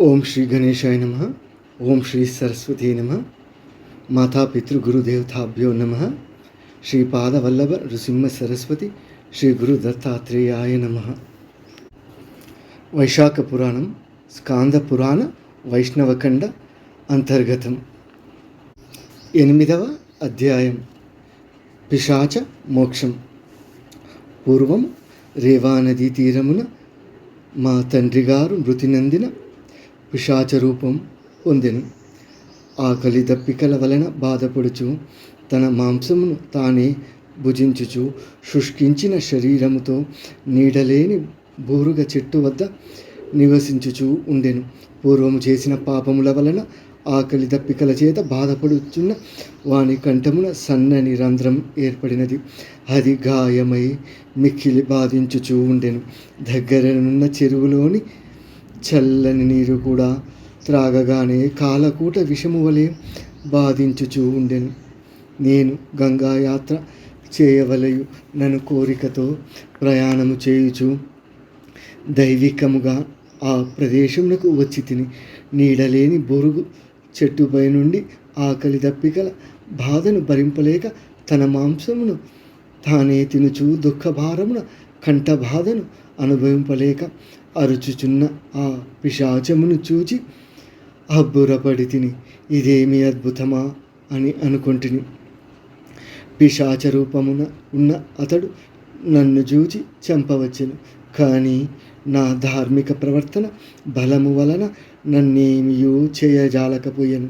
ఓం శ్రీ గణేశాయ నమ ఓం శ్రీ సరస్వతి నమ మాతాపితృగురుదేవతాభ్యో నమ శ్రీ పాదవల్లభ నృసింహ సరస్వతి శ్రీ గురు దత్తాత్రేయాయ నమ. వైశాఖ పురాణం స్కాంద పురాణ వైష్ణవఖండ అంతర్గతం. ఎనిమిదవ అధ్యాయం. పిశాచ మోక్షం. పూర్వం రేవానదీ తీరమున మా తండ్రి గారు మృతి నందిన పిశాచ రూపం పొందెను ఆకలి దప్పికల వలన బాధపడుచు తన మాంసమును తానే భుజించుచు శుష్కించిన శరీరముతో నీడలేని బూరుగ చెట్టు వద్ద నివసించుచు ఉండెను. పూర్వము చేసిన పాపముల వలన ఆకలి దప్పికల చేత బాధపడుచున్న వాని కంఠమున సన్నని రంధ్రం ఏర్పడినది. అది గాయమై మిక్కిలి బాధించుచూ ఉండెను. దగ్గరనున్న చెరువులోని చల్లని నీరు కూడా త్రాగగానే కాలకూట విషము వలె బాధించుచూ ఉండెను. నేను గంగా యాత్ర చేయవలయు నన్ను కోరికతో ప్రయాణము చేయుచు దైవికముగా ఆ ప్రదేశమునకు వచ్చి తిని నీడలేని బొరుగు చెట్టుపై నుండి ఆకలి దప్పికల బాధను భరింపలేక తన మాంసమును తానే తినుచు దుఃఖభారమున కంఠ బాధను అనుభవింపలేక అరుచుచున్న ఆ పిశాచమును చూచి అబ్బురపడి తిని ఇదేమి అద్భుతమా? అని అనుకుంటుని. పిశాచ రూపమున ఉన్న అతడు నన్ను చూచి చంపవచ్చును. కానీ నా ధార్మిక ప్రవర్తన బలము వలన నన్నేమియూ చేయజాలకపోయాను.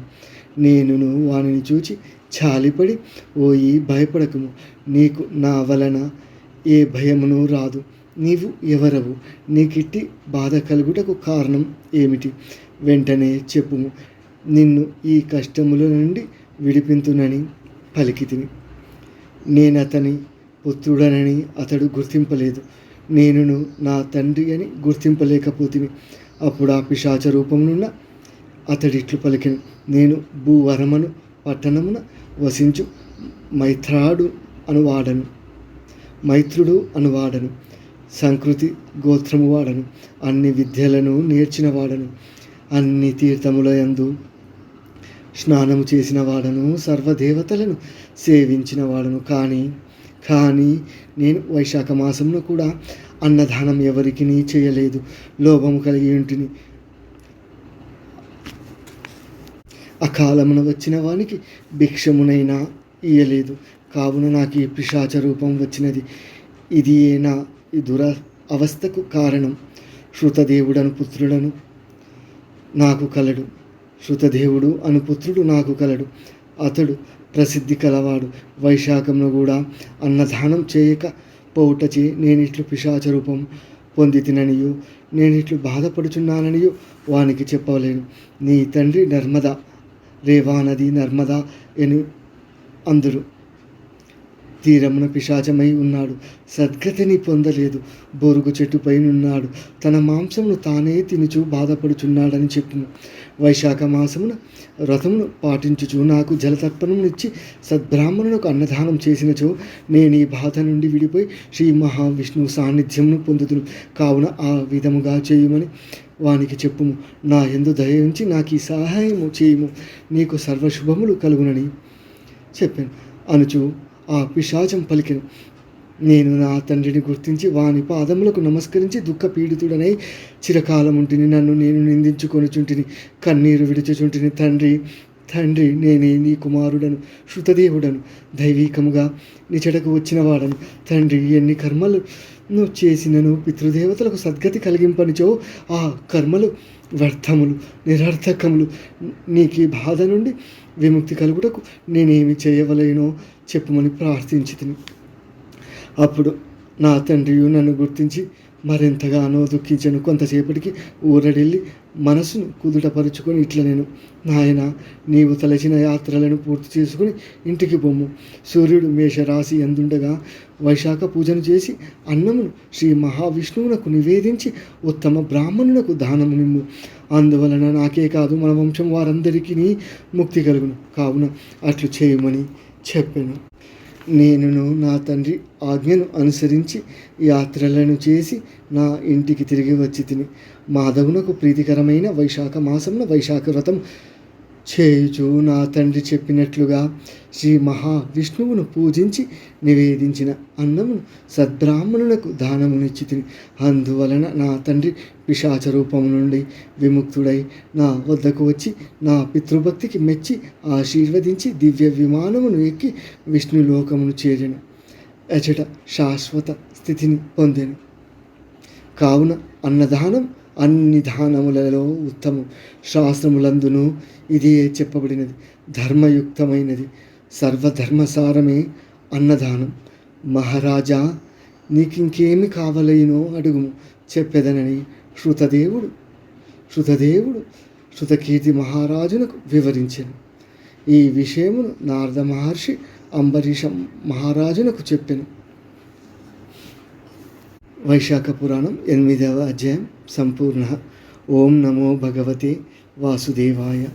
నేనును వానిని చూచి చాలిపడి ఓయి భయపడకుము. నీకు నా వలన ఏ భయమును రాదు. నీవు ఎవరవు? నీకిట్టి బాధ కలుగుటకు కారణం ఏమిటి? వెంటనే చెప్పుము. నిన్ను ఈ కష్టముల నుండి విడిపింతునని పలికితిని నేను అతని పుత్రుడనని అతడు గుర్తింపలేదు. నేనును నా తండ్రి అని గుర్తింపలేకపోతిని. అప్పుడు ఆ పిశాచ రూపమునున్న అతడిట్లు పలికిన. నేను భూవరమను పట్టణమున వసించు మైత్రాడు అనువాడను. మైత్రుడు అనువాడను. సంకృతి గోత్రము వాడను అన్ని విద్యలను నేర్చిన వాడను అన్ని తీర్థముల యందు స్నానము చేసిన వాడను సర్వదేవతలను సేవించిన వాడను. కానీ కానీ నేను వైశాఖ మాసంలో కూడా అన్నదానం ఎవరికి చేయలేదు. లోభము కలిగి ఉంటిని. అకాలమున వచ్చిన వానికి భిక్షమునైనా ఇయ్యలేదు. కావున నాకు ఈ పిశాచ రూపం వచ్చినది. ఇది నా ఈ దురా అవస్థకు కారణం శృతదేవుడను పుత్రుడను నాకు కలడు. శృతదేవుడు అను పుత్రుడు నాకు కలడు. అతడు ప్రసిద్ధి కలవాడు. వైశాఖంలో కూడా అన్నదానం చేయక పోవుటచే నేనిట్లు పిశాచ రూపం పొంది తిననియు నేనిట్లు బాధపడుచున్నాననియు వానికి చెప్పలేను నీ తండ్రి నర్మదా రేవా నది నర్మదా అని అందరు తీరమున పిశాచమై ఉన్నాడు. సద్గతిని పొందలేదు. బొరుగు చెట్టుపై ఉన్నాడు తన మాంసమును తానే తినుచు బాధపడుచున్నాడని చెప్పును వైశాఖ మాసమున వ్రతమును పాటించుచు నాకు జలతర్పణమునిచ్చి సద్బ్రాహ్మణులకు అన్నదానం చేసినచో నేను ఈ బాధ నుండి విడిపోయి శ్రీ మహావిష్ణువు సాన్నిధ్యమును పొందుతును కావున ఆ విధముగా చేయుమని వానికి చెప్పుము. నా ఎందు దయ ఉంచి నాకు ఈ సహాయము చేయుము. నీకు సర్వశుభములు కలుగునని చెప్పాను. అనుచు ఆ పిశాచం పలికెను. నేను నా తండ్రిని గుర్తించి వాని పాదములకు నమస్కరించి దుఃఖ పీడితుడనై చిరకాలముంటిని. నన్ను నేను నిందించుకొనుచుంటిని కన్నీరు విడిచుచుంటిని తండ్రి. తండ్రి నేనే నీ కుమారుడను శృతదేవుడను దైవీకముగా నిచడకు వచ్చినవాడను వచ్చిన వాడను. తండ్రి ఎన్ని కర్మలు చేసినను పితృదేవతలకు సద్గతి కలిగింపనిచో ఆ కర్మలు వ్యర్థములు నిరర్థకములు. నీకు ఈ బాధ నుండి విముక్తి కలుగుటకు నేనేమి చేయవలేనో చెప్పుమని ప్రార్థించి అప్పుడు నా తండ్రియు నన్ను గుర్తించి మరింతగానో దుఃఖించను కొంతసేపటికి ఊరడెళ్ళి మనసును కుదుటపరుచుకొని ఇట్లా నేను నాయన నీవు తలచిన యాత్రలను పూర్తి చేసుకుని ఇంటికి పొమ్ము. సూర్యుడు మేషరాశి ఎందుండగా వైశాఖ పూజను చేసి అన్నమును శ్రీ మహావిష్ణువునకు నివేదించి ఉత్తమ బ్రాహ్మణునకు దానము నిమ్ము. అందువలన నాకే కాదు మన వంశం వారందరికీ ముక్తి కలుగును. కావున అట్లు చేయమని చెప్పాను. నేనును నా తండ్రి ఆజ్ఞను అనుసరించి యాత్రలను చేసి నా ఇంటికి తిరిగి వచ్చి తిని. మాధవునకు ప్రీతికరమైన వైశాఖ మాసంలో వైశాఖ వ్రతం చేయుచు నా తండ్రి చెప్పినట్లుగా శ్రీ మహావిష్ణువును పూజించి నివేదించిన అన్నమును సద్బ్రాహ్మణులకు దానమునిచ్చి తిని అందువలన నా తండ్రి పిశాచ రూపము నుండి విముక్తుడై నా వద్దకు వచ్చి నా పితృభక్తికి మెచ్చి ఆశీర్వదించి దివ్య విమానమును ఎక్కి విష్ణులోకమును చేరెను. ఎచట శాశ్వత స్థితిని పొందెను. కావున అన్నదానం అన్ని దానములలో ఉత్తమం శాస్త్రములందును ఇదే చెప్పబడినది. ధర్మయుక్తమైనది. సర్వధర్మసారమే అన్నదానం. మహారాజా నీకింకేమి కావలేనో అడుగుము. చెప్పేదనని శృతదేవుడు శృతదేవుడు శృతకీర్తి మహారాజునకు వివరించాను. ఈ విషయమును నారద మహర్షి అంబరీష మహారాజునకు చెప్పాను. వైశాఖ పురాణం ఎనిమిదవ అధ్యాయం. సంపూర్ణ. ఓం నమో భగవతే వాసుదేవాయ.